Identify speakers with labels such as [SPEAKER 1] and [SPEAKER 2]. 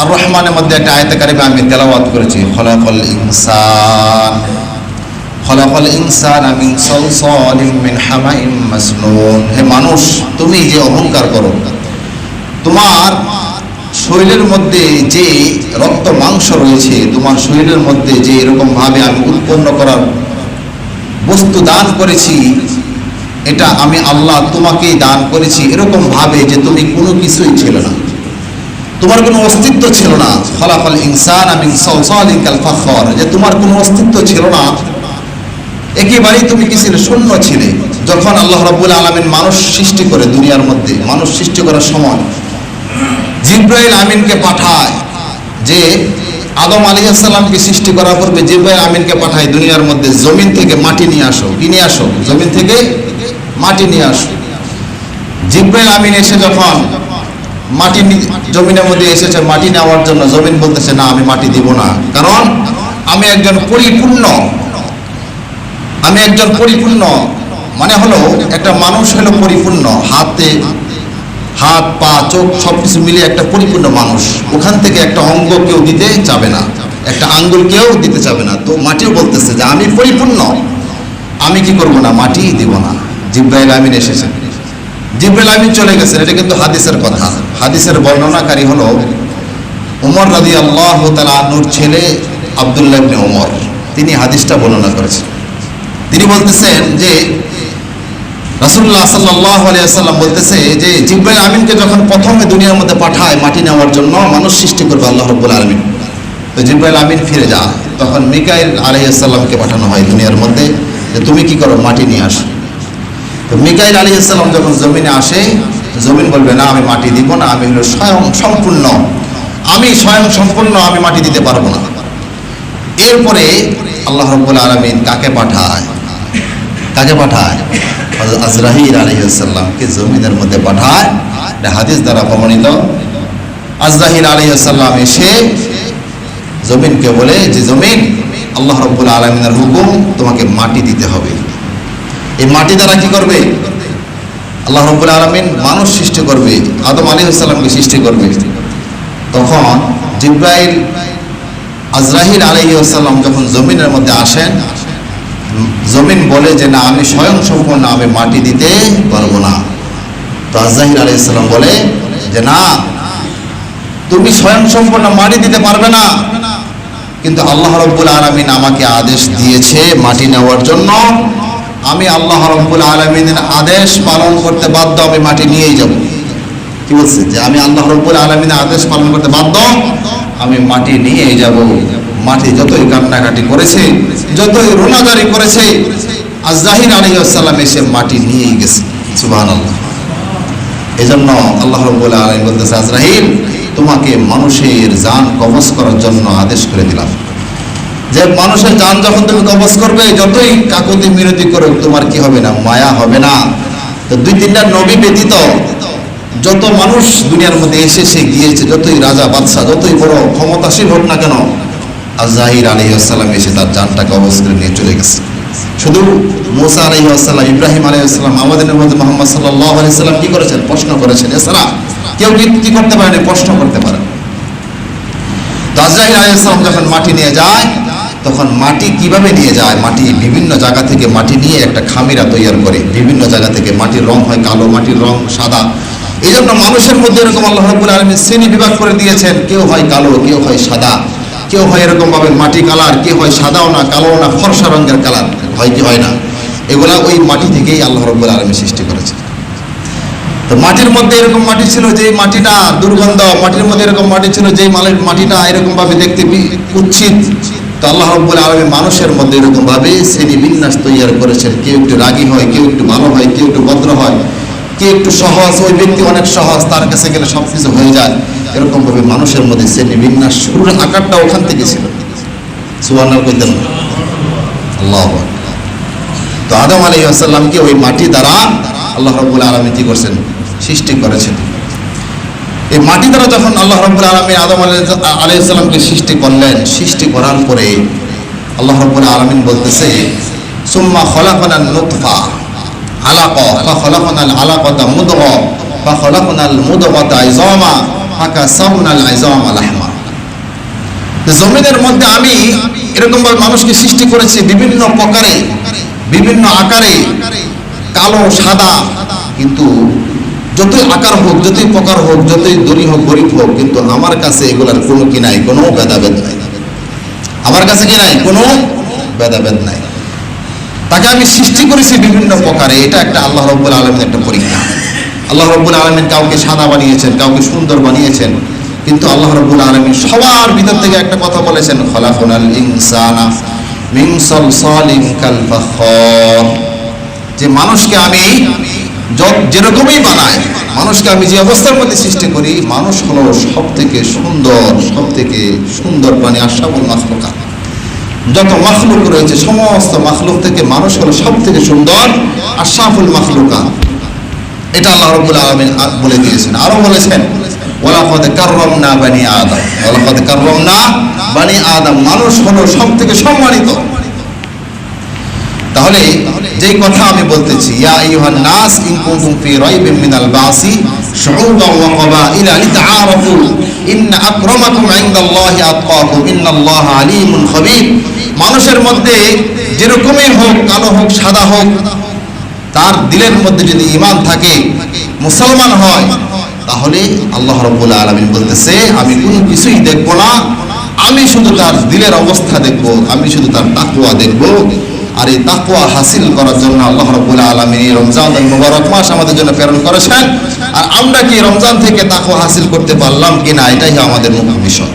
[SPEAKER 1] আর রহমানের মধ্যে একটা আয়তে কারিমে আমি তেলাওয়াত করেছি ফলাফল ইনসান ফলাফল ইনসান আমি মিন হামাইম মাসনুন। হে মানুষ, তুমি যে অহংকার করো, তোমার শরীরের মধ্যে যে রক্ত মাংস রয়েছে, তোমার শরীরের মধ্যে যে এরকম ভাবে আমি উৎপন্ন করার বস্তু দান করেছি, এটা আমি আল্লাহ তোমাকেই দান করেছি এরকম ভাবে যে তুমি কোনো কিছুই ছিল না। তোমার কোনো অস্তিত্ব ছিল না। ফলাফল ইনসান আমি ফাখর। যে তোমার কোনো অস্তিত্ব ছিল না। একেবারেই তুমি কি ছিলে শূন্য ছিলে। যখন আল্লাহ রাব্বুল আলামিন মানুষ সৃষ্টি করে দুনিয়ার মধ্যে, মানুষ সৃষ্টি করার সময়, জিব্রাইল আমিনকে পাঠায় যে আদম আলী আসসালামকে সৃষ্টি করার পূর্বে জিব্রাইল আমিনকে পাঠায়, দুনিয়ার মধ্যে জমিন থেকে মাটি নিয়ে আসো। কি নিয়ে আসো? জমিন থেকে মাটি নিয়ে আসো। জিব্রাইল আমিন এসে যখন মাটি জমিনের মধ্যে এসেছে, মাটি নেওয়ার জন্য জমিন বলতেছে, না, আমি মাটি দিব না। কারণ আমি একজন পরিপূর্ণ, আমি একজন পরিপূর্ণ মানে হলো একটা মানুষ হলো পরিপূর্ণ, হাতে হাত, পা, চোখ সব কিছু মিলিয়ে একটা পরিপূর্ণ মানুষ। ওখান থেকে একটা অঙ্গ কেউ দিতে যাবে না, একটা আঙ্গুল কেউ দিতে যাবে না। তো মাটিও বলতেছে যে, আমি পরিপূর্ণ, আমি কি করব না? মাটি দিব না। জিব্রাইল আমিন এসেছেন। জিব্রাইল আমিন চলে গেছেন, এটা কিন্তু হাদিসের কথা। হাদিসের বর্ণনাকারী হলো উমর রাদি আল্লাহ তালুর ছেলে আবদুল্লাহ ইবনে উমর। তিনি হাদিসটা বর্ণনা করেছেন। তিনি বলতেছেন যে রাসুল্লাহ সাল্লাহ আলিয়াল্লাম বলতেছে যে, জিব্রাইল আমিনকে যখন প্রথমে দুনিয়ার মধ্যে পাঠায় মাটি নেওয়ার জন্য, মানুষ সৃষ্টি করবে আল্লাহ রব্বুল আলমিন। তো জিব্রাইল আমিন ফিরে যায়। তখন মিকাইল আলহিসাল্লামকে পাঠানো হয় দুনিয়ার মধ্যে যে, তুমি কি করো? মাটি নিয়ে আসো। তো মিকাইল আলহিসাল্লাম যখন জমিনে আসে, জমিন বলবে, না, আমি মাটি দিব না, আমি হলো স্বয়ং সম্পূর্ণ। আমি স্বয়ং সম্পূর্ণ, আমি মাটি দিতে পারব না। এরপরে আল্লাহ রব্বুল আলমিন কাকে পাঠায়? কাকে পাঠায়? হযরত আজরাহিল আলহিসাল্লামকে জমিনের মধ্যে পাঠায়। এটা হাদিস দ্বারা প্রমাণিত। আজরাহিল আলহিসাল্লাম এসে জমিনকে বলে, যে জমিন আল্লাহ রব্বুল আলমিনের হুকুম, তোমাকে মাটি দিতে হবে। এই মাটি দ্বারা কি করবে? আল্লাহ রব্বুল আলমিন মানুষ সৃষ্টি করবে, আদম আলী সাল্লামকে সৃষ্টি করবে। তখন জিব্রাইল আজরাহিল আলহিউসাল্লাম যখন জমিনের মধ্যে আসেন, জমিন বলে যে, না, আমি স্বয়ং সম্পূর্ণ আমি মাটি দিতে পারব না। তো আজরাহিল আলহিসাল্লাম বলে যে, না, তুমি স্বয়ং সম্পূর্ণ মাটি দিতে পারবে না। কিন্তু আল্লাহ রব্বুল আলমিন আমাকে আদেশ দিয়েছে মাটি নেওয়ার জন্য। আমি আল্লাহ রব্বুল আলমিনের আদেশ পালন করতে বাধ্য, আমি মাটি নিয়েই যাব। কি বলছে? যে আমি আল্লাহ রব্বুল আলমিনের আদেশ পালন করতে বাধ্য, আমি মাটি নিয়েই যাব। মাটি যতই কান্নাকাটি করেছে, যতই রোনাদারি করেছে আজরাহির আলী আসসালাম এসে মাটি নিয়েই গেছে। সুবাহ এই জন্য আল্লাহ রব্বুল আলম বলতেছে আজরাহিল তোমাকে মানুষের যান কবজ করার জন্য আদেশ করে দিলাম। যে মানুষের যান যখন তুমি কবজ করবে, যতই কাকুতি মিনতি করো তোমার কি হবে না? মায়া হবে না। তো দুই তিনটা নবী ব্যতীত যত মানুষ দুনিয়ার মধ্যে এসেছে গিয়েছে, যতই রাজা, বাদশাহ, যতই বড় ক্ষমতাশীল হোক না কেন আজরাহির আলী আসসালাম এসে তার যানটা কবজ করে নিয়ে চলে গেছে। শুধু মুসা আলহি আসসালাম, ইব্রাহিম আলহি আসসালাম, আমাদের মধ্যে মোহাম্মদ সাল্লাহ আলি সাল্লাম কি করেছেন? প্রশ্ন করেছেন। এছাড়া কেউ কি করতে পারেনি? প্রশ্ন করতে পারে তো আজরাহিল আলহি আসসালাম যখন মাটি নিয়ে যায় তখন মাটি কীভাবে নিয়ে যায়? মাটি বিভিন্ন জায়গা থেকে মাটি নিয়ে একটা খামিরা তৈরি করে। বিভিন্ন জায়গা থেকে মাটির রং হয় কালো, মাটির রং সাদা। এই জন্য মানুষের মধ্যে এরকম আল্লাহ রব্বুল আলমী শ্রেণি বিভাগ করে দিয়েছেন, কেউ হয় কালো, কেউ হয় সাদা। কেউ হয় এরকম ভাবে মাটি কালার, কেউ হয় সাদাও না কালো না, ফর্সা রঙের কালার, হয় কি হয় না? এগুলা ওই মাটি থেকেই আল্লাহ রব্বুল আলমী সৃষ্টি করেছে। তো মাটির মধ্যে এরকম মাটি ছিল যে মাটিটা দুর্গন্ধ, মাটির মধ্যে এরকম মাটি ছিল যে মালের মাটিটা এরকম ভাবে দেখতে কুৎসিত। তো আল্লাহ রব্বুল আলমী মানুষের মধ্যে এরকম ভাবে শ্রেণি বিন্যাস তৈরি করেছেন। কেউ একটু রাগী হয়, কেউ একটু ভালো হয়, কেউ একটু ভদ্র হয়, কেউ একটু সহজ ওই ব্যক্তি অনেক সহজ, তার কাছে গেলে সব কিছু হয়ে যায়। এরকমভাবে মানুষের মধ্যে শ্রেণি বিন্যাস শুরুর আকারটা ওখান থেকে ছিল। সুবর্ণার আল্লাহ তো আদম আলী আসাল্লামকে ওই মাটি দ্বারা আল্লাহ রব্বুল আলমী কি করছেন? সৃষ্টি করেছেন। এই মাটি দ্বারা যখন আল্লাহ রব্বুল আলমী আদম আলী আলাইসাল্লামকে সৃষ্টি করলেন, সৃষ্টি করার পরে আল্লাহ রব্বুল আলমিন বলতেছে, সুম্মা খলাফানাল নুতফা আলাক ফা খলাফানাল আলাকতা মুদগ ফা খলাফানাল মুদগতা ইজামা ফাকা সাউনাল ইজামা লাহমা। জমিনের মধ্যে আমি এরকম ভাবে মানুষকে সৃষ্টি করেছি বিভিন্ন প্রকারে, বিভিন্ন আকারে, কালো, সাদা, কিন্তু যতই আকার হোক, যতই প্রকার হোক, যতই দরি হোক, গরিব হোক, কিন্তু আমার কাছে এগুলার কোনো কি নাই, কোনো ভেদাভেদ নাই। আমার কাছে কি নাই? কোনো ভেদাভেদ নাই। তাকে আমি সৃষ্টি করেছি বিভিন্ন প্রকারে, এটা একটা আল্লাহ রব্বুল আলমের একটা পরীক্ষা। আল্লাহ রব্বুল আলমিন কাউকে সাদা বানিয়েছেন, কাউকে সুন্দর বানিয়েছেন, কিন্তু আল্লাহ রব্বুল আলমিন সবার ভিতর থেকে একটা কথা বলেছেন যে মানুষকে আমি যেরকমই বানাই মানুষকে আমি যে অবস্থার মধ্যে সৃষ্টি করি, মানুষ হলো সব থেকে সুন্দর সব থেকে সুন্দর প্রাণী, আশাবুল মাখলুকা যত মাখলুক রয়েছে, সমস্ত মাখলুক থেকে মানুষ হলো সব থেকে সুন্দর আশাফুল মাখলুকা এটা আল্লাহ রব্বুল আলমিন বলে দিয়েছেন। আরও বলেছেন ওলাফদ কার্রমনা বানি আদম। ওলাফদ কার্রমনা বানি আদম। মানুষ হলো সব থেকে সম্মানিত। তাহলে যেই কথা আমি বলতেছি, ইয়া আইয়ুহান নাস ইন কুনতুম ফি রাইবিন মিনাল বাসি শুউবান ওয়া ক্বাবাইলা লিতাআরাফু, ইন্না আকরামাকুম ইনদাল্লাহি আতকাকুম, ইন্নাল্লাহা আলিমুন খাবীর। মানুষের মধ্যে যেরকমই হোক, কালো হোক, সাদা হোক, তার দিলের মধ্যে যদি ঈমান থাকে, মুসলমান হয়, তাহলে আল্লাহ রাব্বুল আলামিন বলতেছে, আমি কোনো কিছুই দেখব না, আমি শুধু তার দিলের অবস্থা দেখব, আমি শুধু তার তাকওয়া দেখব। আর এই তাকুয়া হাসিল করার জন্য আল্লাহ রবুল আলমিন এই রমজান মুবারক মাস আমাদের জন্য প্রেরণ করেছেন। আর আমরা কি রমজান থেকে তাকুয়া হাসিল করতে পারলাম কিনা, এটাই আমাদের মুখ্য বিষয়